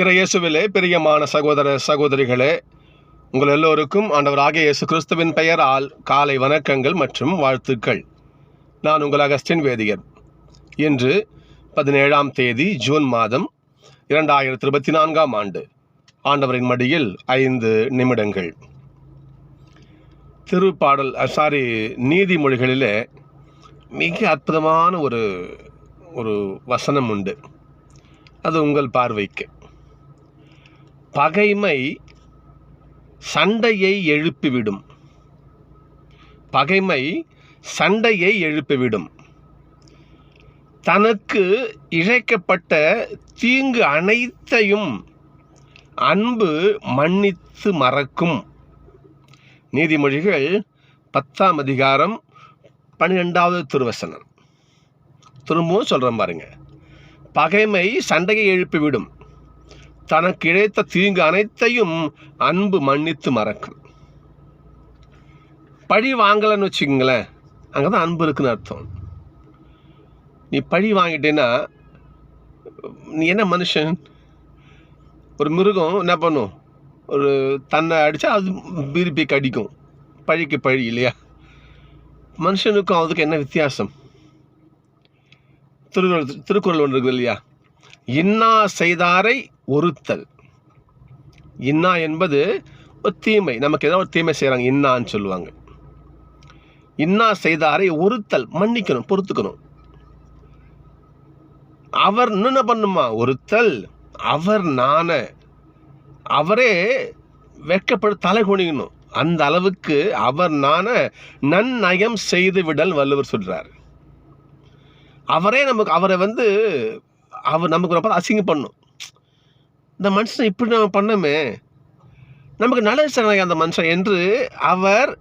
இறையேசுவிலே பிரியமான சகோதர சகோதரிகளே உங்கள் எல்லோருக்கும் ஆண்டவராகிய இயேசு கிறிஸ்துவின் பெயரால் காலை வணக்கங்கள் மற்றும் வாழ்த்துக்கள். நான் உங்கள் அகஸ்டின் வேதியர் இன்று பதினேழாம் தேதி ஜூன் மாதம் இரண்டாயிரத்தி இருபத்தி நான்காம் ஆண்டு. ஆண்டவரின் மடியில் ஐந்து நிமிடங்கள். திருப்பாடல் சாரி நீதிமொழிகளிலே மிக அற்புதமான ஒரு ஒரு வசனம் உண்டு. அது உங்கள் பார்வைக்கு. பகைமை சண்டையை எழுப்பிவிடும். பகைமை சண்டையை எழுப்பிவிடும். தனக்கு இழைக்கப்பட்ட தீங்கு அனைத்தையும் அன்பு மன்னித்து மறக்கும். நீதிமொழிகள் பத்தாம் அதிகாரம் பன்னிரெண்டாவது திருவசனம். திரும்பவும் சொல்கிறேன் பாருங்கள் பகைமை சண்டையை எழுப்பிவிடும். தனக்கு இழைத்த தீங்கு அனைத்தையும் அன்பு மன்னித்து மறக்கும். பழி வாங்கலைன்னு வச்சுக்கோங்களேன் அங்கே தான் அன்பு இருக்குன்னு அர்த்தம். நீ பழி வாங்கிட்டேன்னா நீ என்ன மனுஷன்? ஒரு மிருகம் என்ன பண்ணும்? ஒரு தன்னை அடித்தா அது பீரிப்பி கடிக்கும் பழிக்கு பழி இல்லையா? மனுஷனுக்கும் அதுக்கு என்ன வித்தியாசம்? திருக்குறள் திருக்குறள் ஒன்று இருக்குது இல்லையா? இன்னா செய்தாரை ஒருத்தல். இன்னா என்பது ஒரு தீமை. நமக்கு ஏதாவது ஒரு தீமை செய்கிறாங்க இன்னான்னு சொல்லுவாங்க. இன்னா செய்தாரை ஒருத்தல் மன்னிக்கணும் பொறுத்துக்கணும். அவர் என்ன பண்ணுமா? ஒருத்தல் அவர் நான. அவரே வெட்கப்பட தலை குனியணும். அந்த அளவுக்கு அவர் நான நன்னயம் செய்து விடல் வள்ளுவர் சொல்கிறார் அவரே நமக்கு அவரை வந்து அவர் நமக்கு ரொம்ப அசிங்கம் பண்ணும் இந்த மனுஷன் இப்படி நம்ம பண்ணமே. நமக்கு நல்லது செய்யணும் அந்த மனுஷன் என்று அவர்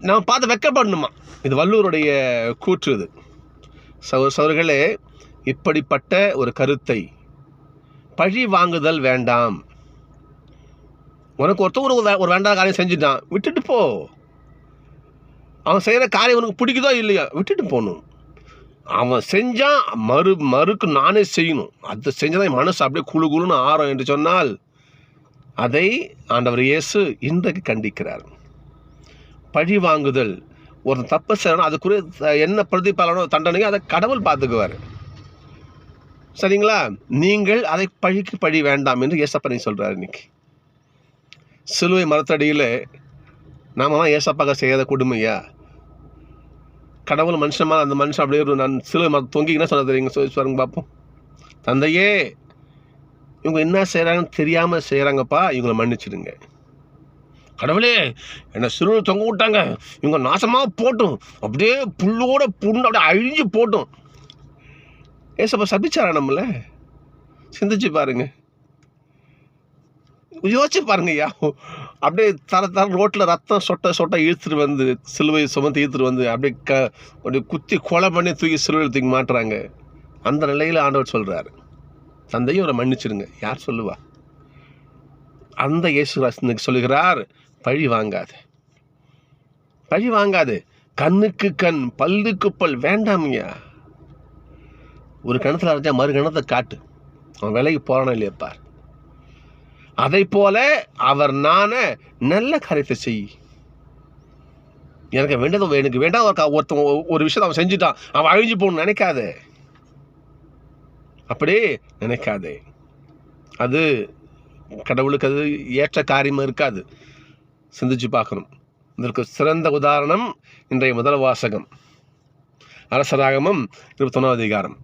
நம்ம பார்த்து வெக்கப்படணுமா இது வள்ளுவருடைய கூற்று இது. சௌ சௌர்களே இப்படிப்பட்ட ஒரு கருத்தை பழி வாங்குதல் வேண்டாம். உனக்கு ஒருத்தர் ஒரு வே- ஒரு வேண்டாத காரியம் செஞ்சுட்டான் விட்டுட்டு போ. அவன் செய்கிற காரியம் உனக்கு பிடிக்குதோ இல்லையா விட்டுட்டு போகணும். அவன் செஞ்சான் மறு மறுக்கு நானே செய்யணும். அது செஞ்சதான் என் மனசு அப்படியே குழு குழுன்னு ஆறும் என்று சொன்னால் அதை ஆண்டவர் இயேசு இன்றைக்கு கண்டிக்கிறார். பழி வாங்குதல். ஒரு தப்பு செய்யணும் அதுக்குரிய என்ன பிரதிபலனோ தண்டனையோ அதை கடவுள் பார்த்துக்குவார். சரிங்களா? நீங்கள் அதை பழிக்கு பழி வேண்டாம் என்று ஏசப்பனை சொல்கிறார் இன்னைக்கு. சிலுவை மரத்தடியில் நாம தான் ஏசப்பாக செய்யாத கொடுமையா? கடவுள் மனுஷன் அந்த மனுஷன் அப்படியே ஒரு நான் சில தொங்கிக்கினா சொன்ன தெரியுங்க சொல்லி பாருங்க பார்ப்போம் தந்தையே இவங்க என்ன செய்கிறாங்கன்னு தெரியாமல் செய்கிறாங்கப்பா இவங்களை மன்னிச்சிடுங்க. கடவுளே என்னை சிறுவில் தொங்க விட்டாங்க. இவங்க நாசமாக போட்டும். அப்படியே புல்லோட புண்ணு அப்படியே அழிஞ்சு போட்டும். ஏசப்பா சபிச்சாரா நம்மள? சிந்திச்சு பாருங்கள் யோசிச்சு பாருங்க ஐயா அப்படியே தர தர ரோட்டில் ரத்தம் சொட்ட சொட்ட இழுத்துட்டு வந்து சிலுவை சுமந்து இழுத்துட்டு வந்து அப்படியே க அப்படியே குத்தி கொலை பண்ணி தூக்கி சிலுவையில் தூக்கி மாட்டுறாங்க. அந்த நிலையில் ஆண்டவர் சொல்கிறாரு தந்தையும் அவரை மன்னிச்சிடுங்க. யார் சொல்லுவா? அந்த இயேசுராஸ் இன்னைக்கு சொல்லுகிறார் பழி வாங்காது. பழி வாங்காது. கண்ணுக்கு கண் பல்லுக்கு பல் வேண்டாமையா ஒரு கணத்தில் அரைச்சா மறு கணத்தை காட்டு. அவன் விலைக்கு போறானோ இல்லையா பார். அதை போல அவர் நான நல்ல காரியத்தை செய். எனக்கு வேண்டது எனக்கு வேண்டாம் ஒரு ஒருத்தன் ஒரு விஷயத்தை அவன் செஞ்சுட்டான். அவன் அழிஞ்சு போகணும்னு நினைக்காதே. அப்படியே நினைக்காதே. அது கடவுளுக்கு அது ஏற்ற காரியமாக இருக்காது. சிந்திச்சு பார்க்கணும். இதற்கு சிறந்த உதாரணம் இன்றைய முதல் வாசகம். அரசராகமம் இருபத்தொன்னாவது அதிகாரம்.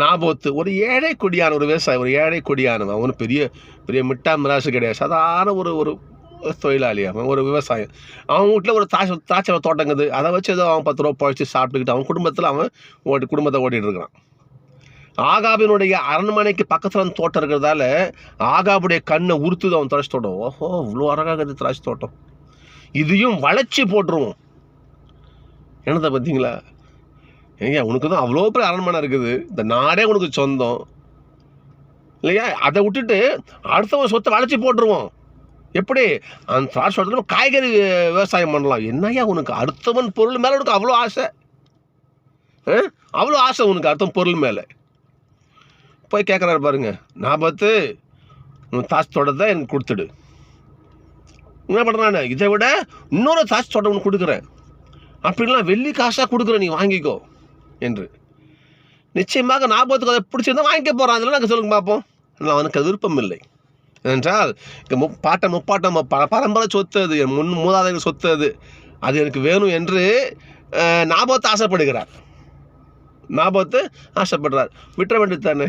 நாபோத்து. ஒரு ஏழை கொடியான ஒரு விவசாயி ஒரு ஏழை கொடியானவன் அவனு பெரிய பெரிய மிட்டா மிராசு கிடையாது. சாதாரண ஒரு ஒரு தொழிலாளி அவன் ஒரு விவசாயம் அவன் வீட்டில் ஒரு தாச்ச தாச்சை தோட்டங்குது அதை வச்சு ஏதோ அவன் பத்து ரூபா பழிச்சு சாப்பிட்டுக்கிட்டு அவன் குடும்பத்தில் அவன் ஓடி குடும்பத்தை ஓட்டிகிட்டு இருக்கிறான். ஆகாபினுடைய அரண்மனைக்கு பக்கத்தில் தோட்டம் இருக்கிறதால ஆகாபுடைய கண்ணை உறுத்துது அவன் திராட்சை தோட்டம். ஓஹோ இவ்வளோ அழகாக இருக்குது திராட்சை தோட்டம். இதையும் வளைச்சி போட்டுருவோம். என்னதை பார்த்தீங்களா? ஏங்க உனக்கு தான் அவ்வளோ பெரிய அரண்மனை இருக்குது. இந்த நாடே உனக்கு சொந்தம். இல்லையா? அதை விட்டுட்டு அடுத்தவன் சொத்தை வளைச்சி போட்டுருவோம். எப்படி? அந்த திராட்சை தோட்டத்தில் காய்கறி விவசாயம் பண்ணலாம். என்னையா உனக்கு? அடுத்தவன் பொருள் மேலே உனக்கு அவ்வளோ ஆசை? ஆ? அவ்வளோ ஆசை உனக்கு அடுத்தவன் பொருள் மேலே. போய் கேட்குறாரு பாருங்க. பார்த்து உன் தாஸ் தோட்டத்தை எனக்கு கொடுத்துடு. என்ன பண்ணுறான் இதை விட இன்னொரு தாஸ் தோட்டம் உனக்கு கொடுக்குறேன். அப்படின்லாம் வெள்ளி காசாக கொடுக்குறேன் நீ வாங்கிக்கோ. என்று. நிச்சயமாக ஞாபகத்துக்கு அதை பிடிச்சிருந்தா வாங்கிக்க போகிறான் அதில் நாங்கள் சொல்லுங்க பார்ப்போம் ஆனால் அவனுக்கு அது விருப்பம் இல்லை. என்றால் இங்கே மு பாட்டை முப்பாட்டம் ப பரம்பரை சொத்து அது என் முன் மூதாதைகள் சொத்து அது அது எனக்கு வேணும் என்று அஹ், ஆசைப்படுகிறார். நாபோத்து ஆசைப்படுறார். விட்டுற வேண்டியது தானே?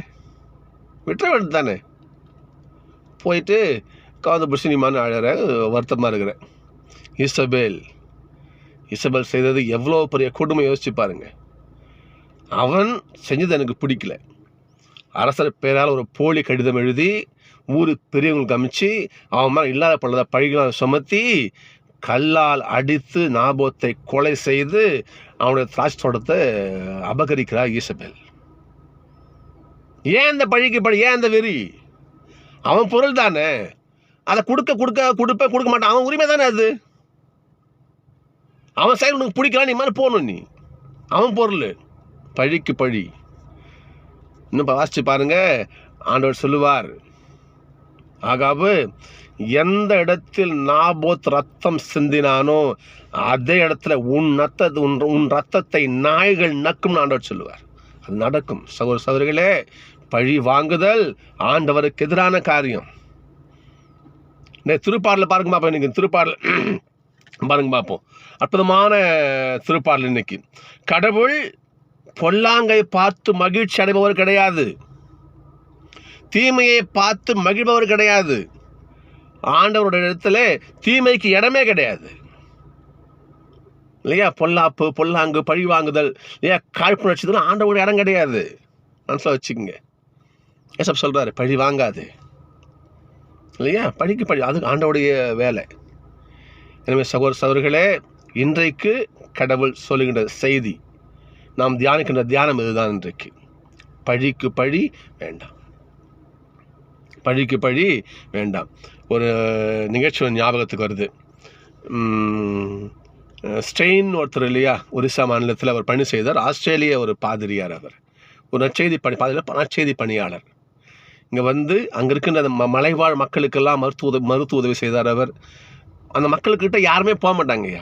விட்டுற வேண்டியது தானே? போயிட்டு காந்த புஷினிமான்னு அழகிற வருத்தமாக இருக்கிறேன் இசபேல் இசபேல் செய்தது எவ்வளோ பெரிய கொடுமை யோசிச்சு பாருங்கள் அவன் செஞ்சது எனக்கு பிடிக்கல. அரசர் பேரால் ஒரு போலி கடிதம் எழுதி ஊர் பெரியவங்களுக்கு அமைச்சு அவன் மேலே இல்லாத பள்ளதை பழிகளால் சுமத்தி கல்லால் அடித்து நாபத்தை கொலை செய்து அவனுடைய திராட்சை தோட்டத்தை அபகரிக்கிறார் ஈசபேல். ஏன் இந்த பழிக்கு பழி? ஏன் இந்த வெறி? அவன் பொருள் தானே? அதை கொடுக்க கொடுக்க கொடுப்ப கொடுக்க மாட்டான். அவன் உரிமை தானே அது? அவன் சைடு உனக்கு பிடிக்கலாம் நீ மாதிரி போகணும் நீ. அவன் பொருள். பழிக்கு பழி. இன்னும் வாசித்து வாசிச்சு பாருங்க. ஆண்டவர் சொல்லுவார் ஆகாவு எந்த இடத்தில் நாபோத் ரத்தம் சிந்தினானோ அதே இடத்துல உன் நத்த உன் உன் ரத்தத்தை நாய்கள் நக்கும்னு ஆண்டவர் சொல்லுவார். அது நடக்கும். சகோதர சகோதரிகளே பழி வாங்குதல் ஆண்டவருக்கு எதிரான காரியம். இந்த திருப்பாடல பாருங்க பார்ப்போம் இன்னைக்கு. திருப்பாடல் பாருங்க பார்ப்போம் அற்புதமான திருப்பாடல் இன்னைக்கு. கடவுள் பொல்லாங்கை பார்த்து மகிழ்ச்சி அடைபவர் கிடையாது. தீமையை பார்த்து மகிழ்பவர் கிடையாது. ஆண்டவருடைய இடத்துல தீமைக்கு இடமே கிடையாது. இல்லையா? பொல்லாப்பு பொல்லாங்கு பழி வாங்குதல் இல்லையா? காழ்ப்புணர்ச்சி இதெல்லாம் ஆண்டவருடைய இடம் கிடையாது. மனசில் வச்சுக்கோங்க. ஏசப் சொல்கிறாரு பழி வாங்காது. இல்லையா? பழிக்கு பழி அது ஆண்டவுடைய வேலை. எனவே சகோதர சகோதரர்களே இன்றைக்கு கடவுள் சொல்லுகின்ற செய்தி நாம் தியானிக்கின்ற தியானம் இதுதான் இன்றைக்கு. பழிக்கு பழி வேண்டாம். பழிக்கு பழி வேண்டாம். ஒரு நிகழ்ச்சி ஒரு ஞாபகத்துக்கு வருது. ஸ்டெயின் ஒருத்தர் இல்லையா? ஒரிசா மாநிலத்தில் அவர் பணி செய்தார். ஆஸ்திரேலிய ஒரு பாதிரியார் அவர். ஒரு நற்செய்தி பணி பாதிரியார் நற்செய்தி பணியாளர். இங்கே வந்து அங்கே இருக்கின்ற அந்த ம- மலைவாழ் மக்களுக்கெல்லாம் மருத்துவ உதவி மருத்துவ உதவி செய்தார் அவர். அந்த மக்களுக்கிட்ட யாருமே போக மாட்டாங்கய்யா.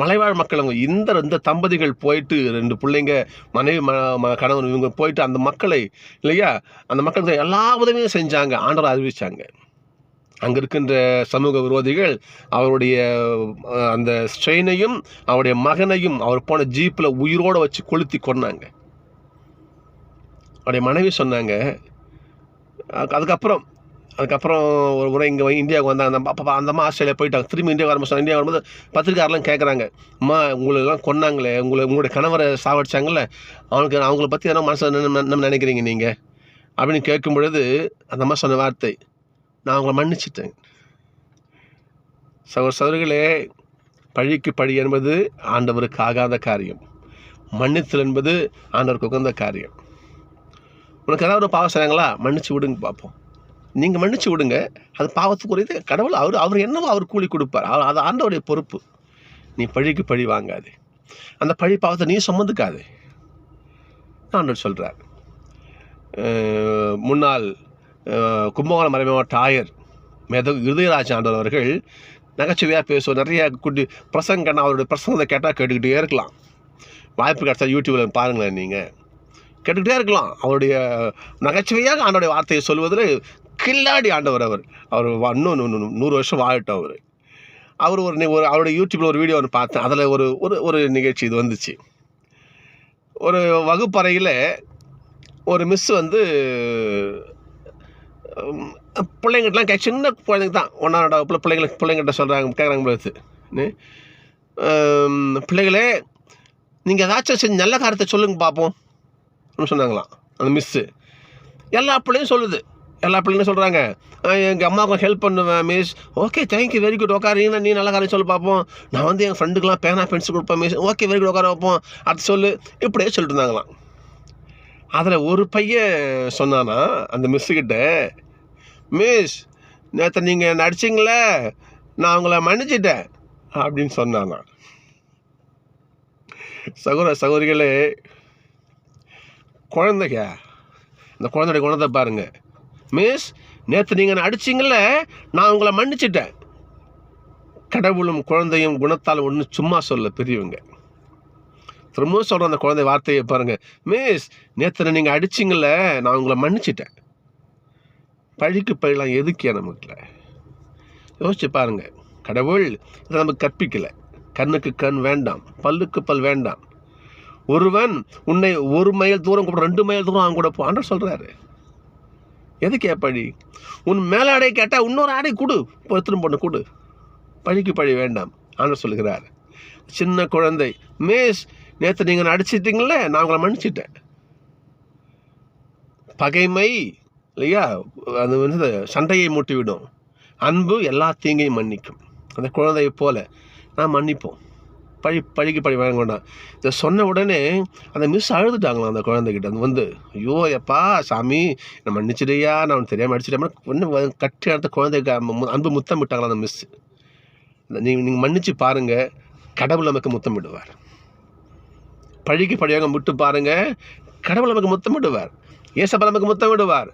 மலைவாழ் மக்கள் அவங்க இந்த இந்த தம்பதிகள் போயிட்டு ரெண்டு பிள்ளைங்க மனைவி ம கணவன் இவங்க போயிட்டு அந்த மக்களை இல்லையா? அந்த மக்களுக்கு எல்லா உதவியும் செஞ்சாங்க ஆண்டவர் அறிவிச்சாங்க. அங்கே இருக்கின்ற சமூக விரோதிகள் அவருடைய அந்த ஸ்ட்ரெயினையும் அவருடைய மகனையும் அவர் போன ஜீப்பில் உயிரோடு வச்சு கொளுத்தி கொன்னாங்க. அவருடைய மனைவி சொன்னாங்க அதுக்கப்புறம் அதுக்கப்புறம் ஒரு முறை இங்கே இந்தியாவுக்கு வந்தாங்க. அந்த அப்போ அந்த அம்மா ஆஸ்திரேலியா போயிட்டாங்க. திரும்பி இந்தியா வரும்போது இந்தியா வரும்போது பத்திரிக்காரெலாம் கேட்குறாங்க அம்மா உங்களெல்லாம் கொன்னாங்களே. உங்களை உங்களுடைய கணவரை சாவடிச்சாங்கல்ல. அவனுக்கு அவங்கள பற்றி எதனா மனசில் என்ன என்ன நினைக்கிறீங்க நீங்கள் அப்படின்னு கேட்கும் பொழுது அந்த அம்மா சொன்ன வார்த்தை நான் அவங்கள மன்னிச்சிட்டேன். சகோதர சகோதரிகளே பழிக்கு பழி என்பது ஆண்டவருக்கு ஆகாத காரியம். மன்னித்தல் என்பது ஆண்டவருக்கு உகந்த காரியம். உனக்கு ஏதாவது ஒரு பாவம் செய்கிறாங்களா மன்னிச்சு விடுங்க பார்ப்போம் நீங்கள் மன்னிச்சு விடுங்க. அது பாவத்துக்குரியது. கடவுள் அவர் அவர் என்னவோ அவர் கூலி கொடுப்பார். அவர் அது ஆண்டவருடைய பொறுப்பு. நீ பழிக்கு பழி வாங்காது. அந்த பழி பாவத்தை நீ சுமந்துக்காதே. ஆண்டவர் சொல்கிறார் முன்னாள் கும்பகோணம் மறை மாவட்ட ஆயர் மேத இருதயராஜ் ஆண்டவர் அவர்கள் நகைச்சுவையாக பேசுவோம் நிறைய குட்டி பிரசங்கண்ணா அவருடைய பிரசங்கத்தை கேட்டால் கேட்டுக்கிட்டே இருக்கலாம். வாய்ப்பு கிடைச்சா யூடியூப்பில் பாருங்களேன் நீங்கள் கேட்டுக்கிட்டே இருக்கலாம். அவருடைய நகைச்சுவையாக ஆண்டோடைய வார்த்தையை சொல்வதில் கில்லாடி ஆண்டவர் அவர். அவர் இன்னும் நூறு வருஷம் வாழட்டும் அவர். அவர் ஒரு ஒரு அவருடைய யூடியூப்பில் ஒரு வீடியோ ஒன்று பார்த்தேன். அதில் ஒரு ஒரு ஒரு நிகழ்ச்சி இது வந்துச்சு. ஒரு வகுப்பறையில் ஒரு மிஸ் வந்து உம், பிள்ளைங்கிட்டலாம் கே சின்ன குழந்தைங்க தான். ஒன்றாம் ரெண்டாவது பிள்ளை பிள்ளைங்களுக்கு பிள்ளைங்கிட்ட சொல்கிறாங்க கேட்குறாங்க பிள்ளைத்து பிள்ளைகளே நீங்கள் ஏதாச்சும் செஞ்சு நல்ல காரியத்தை சொல்லுங்க பார்ப்போம் அப்படின்னு சொன்னாங்களாம் அந்த மிஸ்ஸு எல்லா பிள்ளையும் சொல்லுது. எல்லா பிள்ளைங்களும் சொல்கிறாங்க எங்கள் அம்மாவுக்கு ஹெல்ப் பண்ணுவேன் miss okay thank you very good உட்காரீங்கன்னா நீ நல்லா காரியம் சொல்லி பார்ப்போம் நான் வந்து என் ஃப்ரெண்டுக்கெலாம் பேனா பென்சில் கொடுப்பேன் மிஸ் ஓகே வெரி குட் உட்கார வைப்போம் அடுத்து சொல்லு. இப்படியே சொல்லிட்டு இருந்தாங்களாம். அதில் ஒரு பையன் சொன்னானா அந்த மிஸ்ஸுக்கிட்ட மிஸ் நேற்று நீங்கள் நடிச்சிங்களே நான் அவங்கள மன்னிச்சிட்டேன் அப்படின்னு சொன்னானா. சகோதர சகோதரிகளே குழந்தைங்க இந்த குழந்தைய குணத்தை பாருங்கள் மிஸ் நேற்று நீங்கள் அடிச்சிங்கள நான் உங்களை மன்னிச்சிட்டேன். கடவுளும் குழந்தையும் குணத்தால் ஒன்று சும்மா சொல்ல பெரியவங்க. திரும்பவும் சொல்கிற அந்த குழந்தை வார்த்தையை பாருங்கள் மிஸ் நேற்று நீங்கள் அடிச்சிங்கள நான் உங்களை மன்னிச்சிட்டேன். பழிக்கு பழிலாம் எதுக்கியா நமக்குல யோசிச்சு பாருங்க. கடவுள் இதை நமக்கு கற்பிக்கலை. கண்ணுக்கு கண் வேண்டாம் பல்லுக்கு பல் வேண்டாம். ஒருவன் உன்னை ஒரு மைல் தூரம் கூட ரெண்டு மைல் தூரம் அவங்க கூட போ. சொல்கிறாரு எதுக்கு பழி? உன் மேலாடை கேட்டால் இன்னொரு ஆடை கொடு. இப்போ பொண்ணு கொடு. பழிக்கு பழி வேண்டாம் ஆண்டவர் சொல்லுகிறார். சின்ன குழந்தை மேஸ் நேற்று நீங்கள் அடிச்சிட்டிங்களே நான் உங்களை மன்னிச்சிட்டேன். பகைமை இல்லையா? அது வந்து சண்டையை மூட்டிவிடும். அன்பு எல்லா தீங்கையும் மன்னிக்கும். அந்த குழந்தையை போல நான் மன்னிப்போம். பழி பழிக்கு பழி வாங்க வேண்டாம். இதை சொன்ன உடனே அந்த மிஸ் அழுதுட்டாங்களாம் அந்த குழந்தைகிட்ட. அது வந்து ஐயோ எப்பா சாமி நான் மன்னிச்சிடையா நான் உனக்கு தெரியாமல் அடிச்சிட்டேன். ஒன்று கட்டி அடுத்த குழந்தைக்கு அன்பு முத்தம் விட்டாங்களா அந்த மிஸ் நீங்கள் நீங்கள் மன்னிச்சு பாருங்கள் கடவுள் நமக்கு முத்தம் விடுவார். பழிக்கு பழியாக விட்டு பாருங்கள் கடவுள் நமக்கு முத்தம் விடுவார். ஏசப்பா நமக்கு முத்தம் விடுவார்.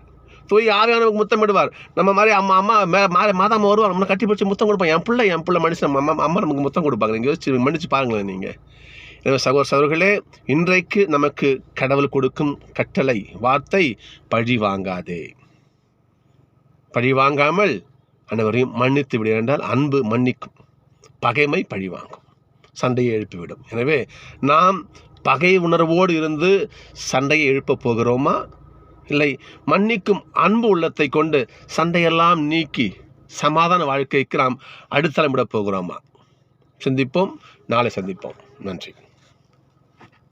தூய் ஆவியானவருக்கு முத்தம் விடுவார் நம்ம மாதிரி அம்மா அம்மா மே மா மாதாம வருவார். நம்மளை கட்டி பிடிச்சி முத்தம் கொடுப்பான். என் பிள்ளை என் பிள்ளை மனுஷன். அம்மா அம்மா நமக்கு முத்தம் கொடுப்பாங்க. நீங்கள் யோசிச்சு மன்னிச்சு பாருங்களேன் நீங்கள் எனவே சகோதர சகோதரர்களே இன்றைக்கு நமக்கு கடவுள் கொடுக்கும் கட்டளை வார்த்தை பழி வாங்காதே. பழி வாங்காமல் அனைவரையும் மன்னித்து விட என்றால் அன்பு மன்னிக்கும். பகைமை பழி வாங்கும். சண்டையை எழுப்பிவிடும். எனவே நாம் பகை உணர்வோடு இருந்து சண்டையை எழுப்பப் போகிறோமா? இல்லை மன்னிக்கும் அன்பு உள்ளத்தை கொண்டு சண்டையெல்லாம் நீக்கி சமாதான வாழ்க்கைக்கு நாம் அடுத்தளமிடப் போகிறோமா? சிந்திப்போம் நாளை சந்திப்போம். நன்றி.